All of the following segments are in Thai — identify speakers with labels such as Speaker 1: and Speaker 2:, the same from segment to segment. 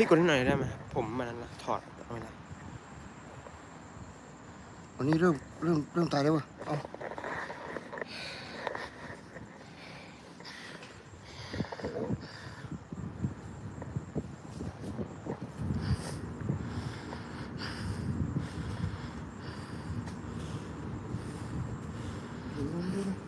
Speaker 1: พี่กดให้หน่อยได้ไหมผมมันนั้นละถอดเอาไม่ได้
Speaker 2: วันนี้เริ่มเริ่มเริ่มตายแล้ววะเอาอืมนั่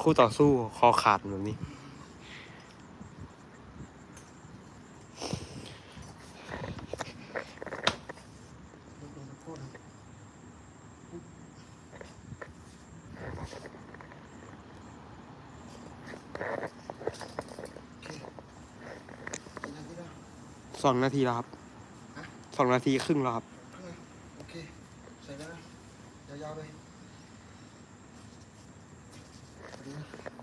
Speaker 1: คู่ต่อสู้คอขาดแบบนี้
Speaker 2: ลดลงสักโคตรนะโอเคกี่นาทีแล้ว
Speaker 1: สองนาทีแล้วครับ
Speaker 2: ฮะ
Speaker 1: สองนาทีครึ่งแล้วครับ
Speaker 2: ครึ่งนะโอเค ใส่ได้ไหมยาวๆไปสวัสดีนะ